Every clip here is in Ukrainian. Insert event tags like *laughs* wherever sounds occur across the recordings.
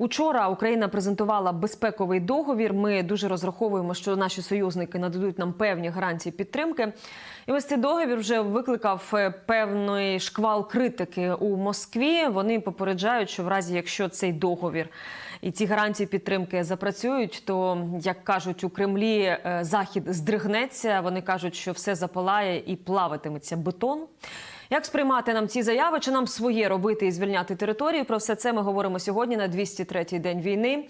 Учора Україна презентувала безпековий договір. Ми дуже розраховуємо, що наші союзники нададуть нам певні гарантії підтримки. І ось цей договір вже викликав е, певний шквал критики у Москві. Вони попереджають, що в разі якщо цей договір і ці гарантії підтримки запрацюють, то як кажуть у Кремлі, е, захід здригнеться. Вони кажуть, що все запалає і плаватиметься бетон. Як сприймати нам ці заяви? Чи нам своє робити і звільняти територію? Про все це ми говоримо сьогодні на 203-й день війни.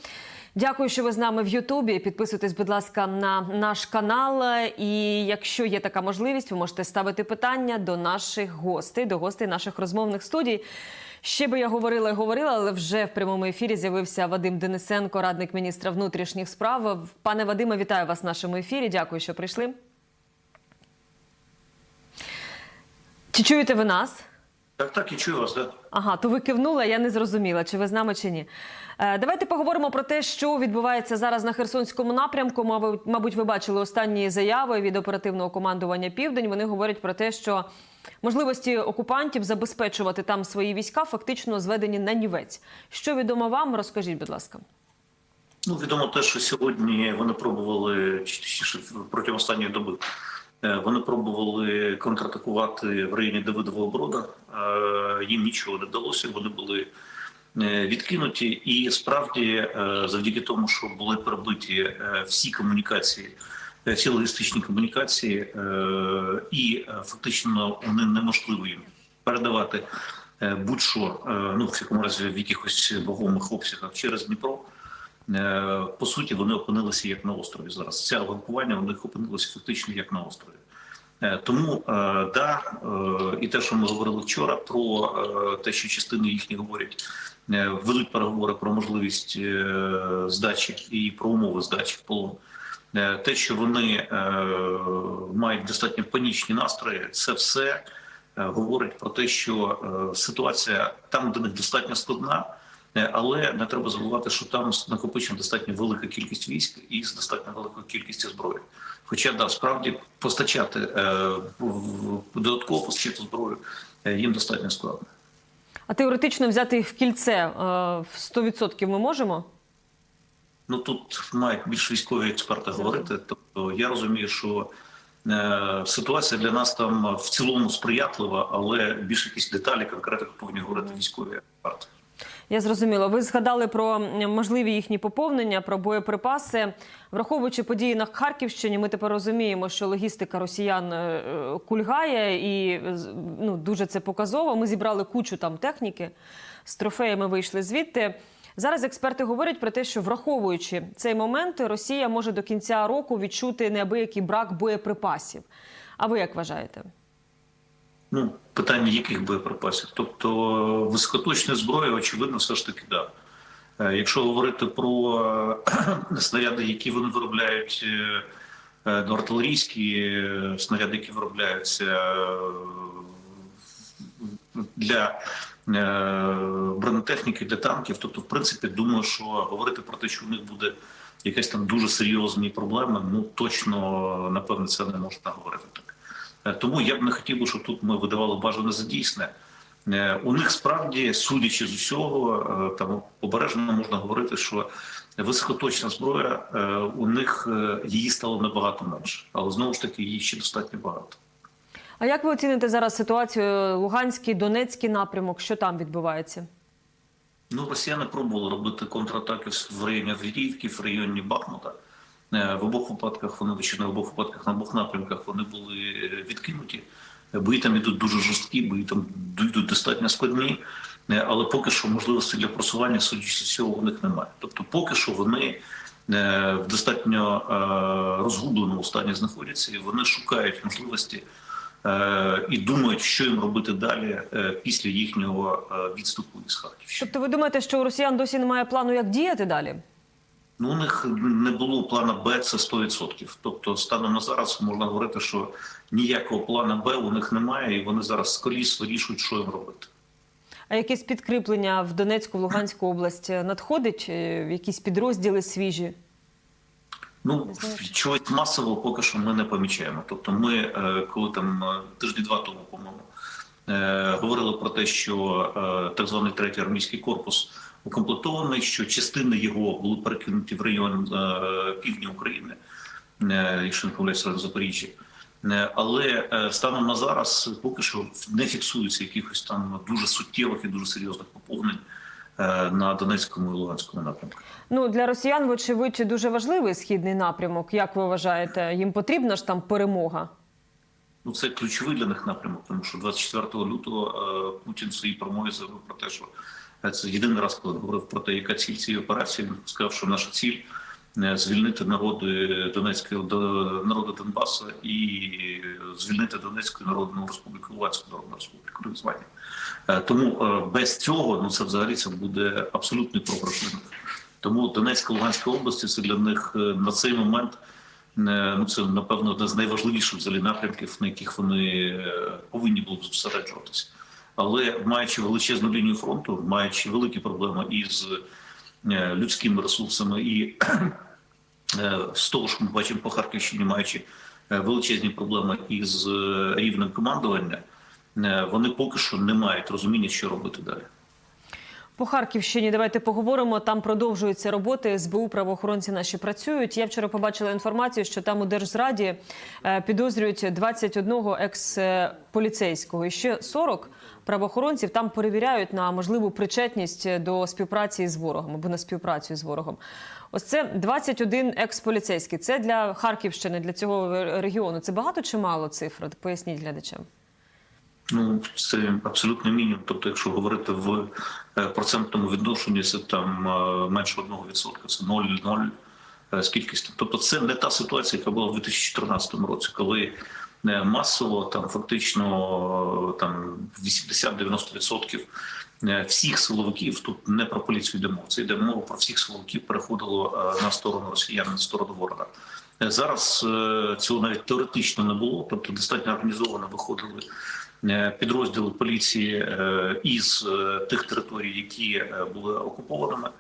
Дякую, що ви з нами в Ютубі. Підписуйтесь, будь ласка, на наш канал. І якщо є така можливість, ви можете ставити питання до наших гостей, до гостей наших розмовних студій. Ще би я говорила і говорила, але вже в прямому ефірі з'явився Вадим Денисенко, радник міністра внутрішніх справ. Пане Вадиме, вітаю вас в нашому ефірі. Дякую, що прийшли. Чи чуєте ви нас? Так, так, і чую вас, да. Ага, то ви кивнули, а я не зрозуміла, чи ви з нами чи ні. Е, давайте поговоримо про те, що відбувається зараз на Херсонському напрямку. Мабуть, мабуть, ви бачили останні заяви від оперативного командування Південь. Вони говорять про те, що можливості окупантів забезпечувати там свої війська фактично зведені на нівець. Що відомо вам? Розкажіть, будь ласка. Ну, відомо те, що сьогодні вони пробували чи точніше протягом останньої доби. Е, Вони пробували контратакувати в районі Давидового Брода. Е, Їм нічого не вдалося. Вони були е, відкинуті, і справді, завдяки тому, що були перебиті е, всі комунікації, всі логістичні комунікації, і фактично вони неможливо їм передавати будь-що, ну в якому разі в якихось вагомих обсягах через Дніпро. Е, по суті, вони опинилися як на острові зараз. Це евакування у них опинилося фактично як на острові. Е, Тому е, да, і те, що ми говорили вчора, про те, що частини їхні говорять, ведуть переговори про можливість здачі і про умови здачі в полон. Те, що вони мають достатньо панічні настрої, це все говорить про те, що ситуація там, де них достатньо складна. Е, Але не треба забувати, що там накопичена достатньо велика кількість військ і з достатньо великою кількістю зброї. Хоча да, справді постачати е, додатково постачати зброю е, їм достатньо складно. А теоретично взяти їх в кільце в 100% ми можемо? Ну тут мають більш військові експерти говорити. Тобто я розумію, що е, ситуація для нас там в цілому сприятлива, але більш якісь деталі конкретно повинні говорити військові експерти. Я зрозуміла. Ви згадали про можливі їхні поповнення, про боєприпаси. Враховуючи події на Харківщині, ми тепер розуміємо, що логістика росіян е, е, кульгає і е, ну, дуже це показово. Ми зібрали кучу там техніки з трофеями вийшли звідти. Зараз експерти говорять про те, що враховуючи цей момент, Росія може до кінця року відчути неабиякий брак боєприпасів. А ви як вважаєте? Ну, питання яких боєприпасів? Тобто високоточної зброї, очевидно, все ж таки да. Е, Якщо говорити про е, *clears throat* снаряди, які вони виробляють, е, е, ну, артилерійські е, снаряди, які виробляються е, для е, бронетехніки, для танків, тобто, в принципі, думаю, що говорити про те, що у них буде якась там дуже серйозні проблеми, ну точно напевно це не можна говорити. Е, Тому я б не хотів би, щоб тут ми видавали бажане за дійсне. Е, У них справді, судячи з усього, е, там обережно можна говорити, що високоточна зброя е, у них е, її стало набагато менше, але знову ж таки її ще достатньо багато. А як ви оціните зараз ситуацію Луганський, Донецький напрямок? Що там відбувається? Ну, росіяни пробували робити контратаки в районі Авдіївки, в районі Бахмута. Е, В обох випадках вони чи не обох випадках на обох напрямках вони були відкинуті. Бої там йдуть дуже жорсткі, бої там йдуть достатньо складні, Е, але поки що можливості для просування, судячи з цього, у них немає. Тобто, поки що вони е, в достатньо розгубленому стані знаходяться, і вони шукають можливості і думають, що їм робити далі після їхнього відступу із Харківщини. Тобто, ви думаєте, що у росіян досі немає плану, як діяти далі? Ну, у них не було плана Б, це 100%. Тобто, станом на зараз можна говорити, що ніякого плана Б у них немає, і вони зараз скоріше вирішують, що їм робити. А якесь підкріплення в Донецьку, в Луганську область надходить? Е, Якісь підрозділи свіжі? Ну чогось масового поки що ми не помічаємо. Тобто, ми е, коли там е, тижні два тому, по-моєму, говорили про те, що так званий третій армійський корпус укомплектований, що частини його були перекинуті в район е, півдня України, е, якщо не помиляюся, в Запоріжжі. Е, Але станом на зараз поки що не фіксується якихось там дуже суттєвих і дуже серйозних поповнень на Донецькому і Луганському напрямку. Ну для росіян, вочевидь, дуже важливий східний напрямок. Як ви вважаєте, їм потрібна ж там перемога? Ну, це ключовий для них напрямок, тому що 24 лютого Путін в своїй промові заявив про те, що це єдиний раз, коли говорив про те, яка ціль цієї операції. Він сказав, що наша ціль е, звільнити народи Донецької до народу Донбасу і звільнити Донецьку Народну Республіку, Луганську Народну Республіку так звані. Е, Тому е, без цього ну це взагалі це буде абсолютний програш. Тому Донецька Луганська області це для них е, на цей момент. Е, Ну, це напевно одне з найважливіших взагалі напрямків, на яких вони е, повинні були б зосереджуватися. Але маючи величезну лінію фронту, маючи великі проблеми із е, людськими ресурсами, і е, з того, що ми бачимо по Харківщині, маючи е, величезні проблеми із рівнем командування, вони поки що не мають розуміння, що робити далі. По Харківщині давайте поговоримо. Там продовжуються роботи. СБУ правоохоронці наші працюють. Я вчора побачила інформацію, що там у держзраді е, підозрюють 21 екс-поліцейського. І ще 40 правоохоронців там перевіряють на можливу причетність до співпраці з ворогом або на співпрацю з ворогом. Ось це 21 екс-поліцейський. Це для Харківщини, для цього регіону. Це багато чи мало цифр? Поясніть глядачам. Ну, це абсолютно мінімум. Тобто, якщо говорити в е, процентному відношенні, це там е, менше 1%, це 0,0 е, з кількістю. Тобто, це не та ситуація, яка була в 2014 році, коли масово там фактично там 80-90% е, всіх силовиків тут не про поліцію йде мова. Це йде мова про всіх силовиків переходило на сторону росіян, на сторону ворога. Зараз цього навіть теоретично не було, тобто достатньо організовано виходили підрозділи поліції е, із е, тих територій, які е, були окупованими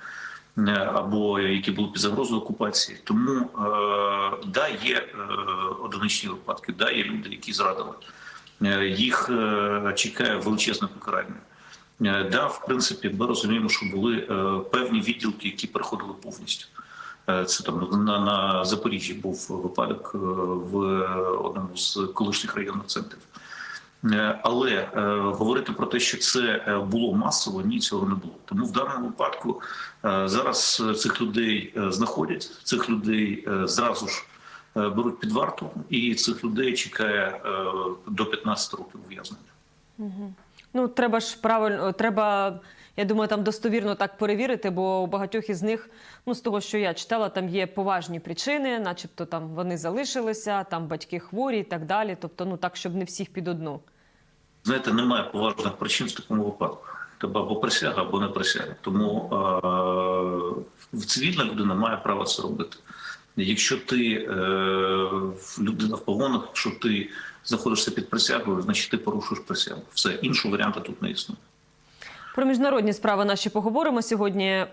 е, або які були під загрозою окупації. Тому е, да, є е, одиничні випадки, да, є люди, які зрадили. Е, Їх е, чекає величезне покарання. Е, Да, в принципі, ми розуміємо, що були е, певні відділки, які переходили повністю. Е, Це там на, на Запоріжжі був випадок е, в одному з колишніх районних центрів. Е, Але е, говорити про те, що це е, було масово, ні, цього не було. Тому в даному випадку е, зараз е, цих людей знаходять, цих людей е, зразу ж е, беруть під варту, і цих людей чекає е, до 15 років ув'язнення. Ну, треба ж правильно, треба, я думаю, там достовірно так перевірити, бо у багатьох із них, ну з того, що я читала, там є поважні причини, начебто там вони залишилися, там батьки хворі і так далі. Тобто, ну так, щоб не всіх під одну. Знаєте, немає поважних причин в такому випадку. Тебе або присяга, або не присяга. Тому е- цивільна людина має право це робити. Якщо ти е- людина в погонах, якщо ти знаходишся під присягою, значить ти порушуєш присягу. Все іншого варіанту тут не існує. Про міжнародні справи наші поговоримо сьогодні.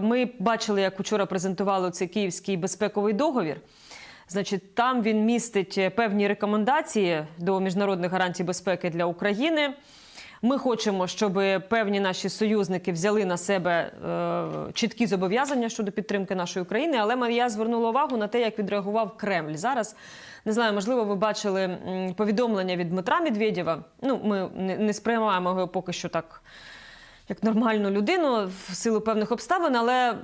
Ми бачили, як вчора презентували цей київський безпековий договір. Значить, там він містить певні рекомендації до міжнародних гарантій безпеки для України. Ми хочемо, щоб певні наші союзники взяли на себе е, чіткі зобов'язання щодо підтримки нашої України. Але я звернула увагу на те, як відреагував Кремль. Зараз не знаю, можливо, ви бачили повідомлення від Дмитра Медведєва. Ну, ми не сприймаємо його поки що так як нормальну людину в силу певних обставин, але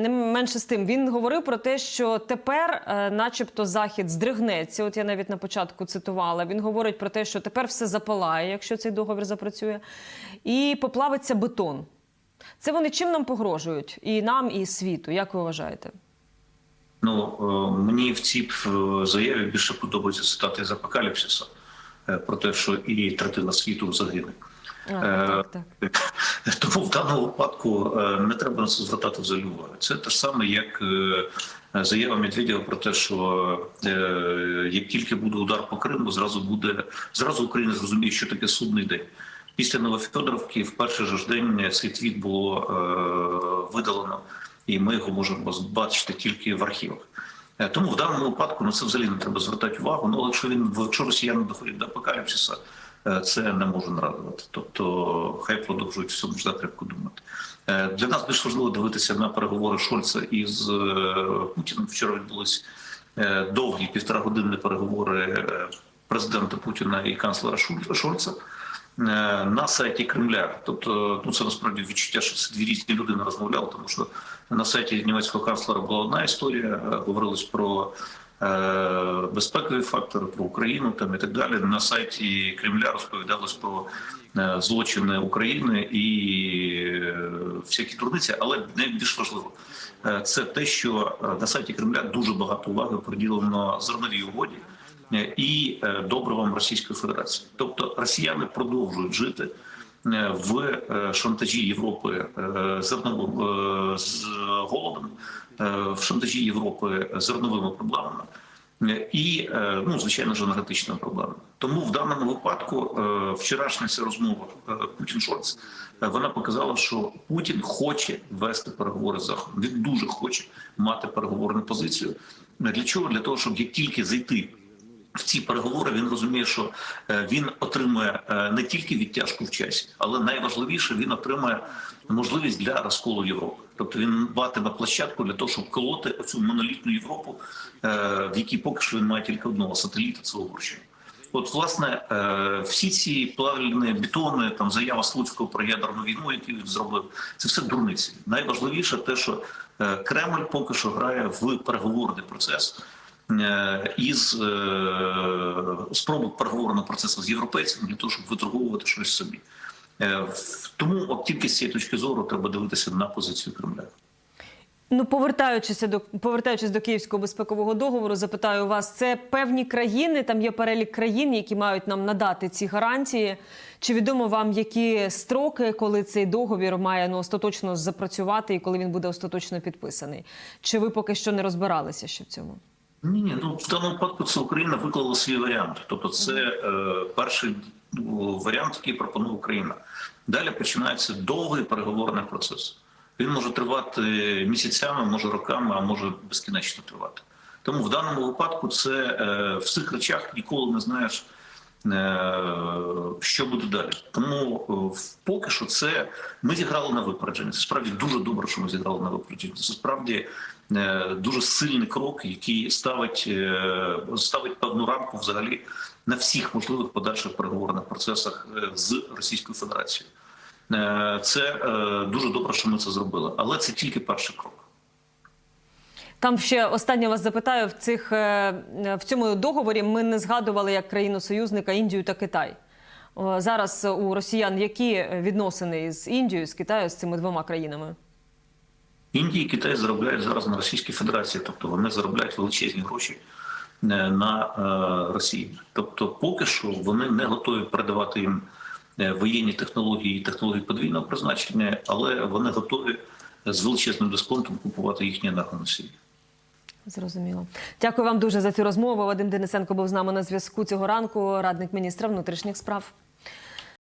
не менше з тим він говорив про те, що тепер, е, начебто, захід здригнеться. От я навіть на початку цитувала. Він говорить про те, що тепер все запалає, якщо цей договір запрацює, і поплавиться бетон. Це вони чим нам погрожують? І нам, і світу. Як ви вважаєте? Ну е, мені в цій е, заяві більше подобається цитати з апокаліпсиса про те, що і третина світу загине. А, Е, так, так. *laughs* Тому в даному випадку е, не треба на це звертати взагалі увагу. Це те ж саме, як е, заява Медведєва про те, що е, як тільки буде удар по Криму, зразу буде зразу Україна зрозуміє, що таке судний день. Після Новофедоровки в перший же ж день цей твіт було е, видалено, і ми його можемо бачити тільки в архівах. Е, Тому в даному випадку на це взагалі не треба звертати увагу. Ну, але якщо він якщо росіяни доходять до апокаліпсиса, е, це не може нарадувати. Тобто, хай продовжують в цьому ж напрямку думати. Е, Для нас більш важливо дивитися на переговори Шольца із е, Путіним. Вчора відбулись е, довгі півтора годинні переговори е, президента Путіна і канцлера Шольца е, на сайті Кремля. Тобто, ну це насправді відчуття, що це дві різні людини розмовляли, тому що на сайті німецького канцлера була одна історія, е, говорилось про е, безпекові фактори, про Україну там і так далі. На сайті Кремля розповідалось про е, злочини України і е, всякі дурниці, але найбільш важливо. е, Це те, що е, на сайті Кремля дуже багато уваги приділено зерновій угоді е, і е, добривам Російської Федерації. Тобто росіяни продовжують жити е, в е, шантажі Європи е, зерновим е, з голодом, е, в шантажі Європи зерновими проблемами. е, І, е, ну, звичайно ж, енергетичними проблемами. Тому в даному випадку е, вчорашня ця розмова е, Путін Шольц е, вона показала, що Путін хоче вести переговори з Заходом. Він дуже хоче мати переговорну позицію. Для чого? Для того, щоб як тільки зайти в ці переговори він розуміє, що е, він отримує е, не тільки відтяжку в часі, але найважливіше він отримує можливість для розколу Європи. Тобто він матиме площадку для того, щоб колоти цю монолітну Європу, е, в якій поки що він має тільки одного сателіта це Угорщина. От, власне, всі ці плавільні бетони, там заява Слуцького про ядерну війну, яку він зробив, це все дурниці. Найважливіше те, що Кремль поки що грає в переговорний процес із е, спроби переговорного процесу з європейцями для того, щоб виторговувати щось собі. Е, Тому от тільки з цієї точки зору треба дивитися на позицію Кремля. Ну, повертаючись до повертаючись до Київського безпекового договору, запитаю вас: це певні країни? Там є перелік країн, які мають нам надати ці гарантії. Чи відомо вам які строки, коли цей договір має ну остаточно запрацювати і коли він буде остаточно підписаний? Чи ви поки що не розбиралися ще в цьому? Ні, ні, ну в даному випадку це Україна виклала свій варіант. Тобто, це е, перший ну, варіант, який пропонує Україна. Далі починається довгий переговорний процес. Він може тривати місяцями, може роками, а може безкінечно тривати. Тому в даному випадку це е, в цих речах ніколи не знаєш, е, що буде далі. Тому е, поки що це ми зіграли на випередження. Це справді дуже добре, що ми зіграли на випередження. Це справді дуже сильний крок, який ставить, е, ставить певну рамку взагалі на всіх можливих подальших переговорних процесах е, з Російською Федерацією. Е, Це е, дуже добре, що ми це зробили, але це тільки перший крок. Там ще останнє вас запитаю в цих е, в цьому договорі. Ми не згадували як країну союзника Індію та Китай. Зараз у росіян які відносини з Індією, з Китаю, з цими двома країнами? Індія і Китай заробляють зараз на Російській Федерації, тобто вони заробляють величезні гроші е, на е, Росії. Тобто, поки що вони не готові передавати їм е, воєнні технології і технології подвійного призначення, але вони готові з величезним дисконтом купувати їхні енергоносії. Зрозуміло. Дякую вам дуже за цю розмову. Вадим Денисенко був з нами на зв'язку цього ранку. Радник міністра внутрішніх справ.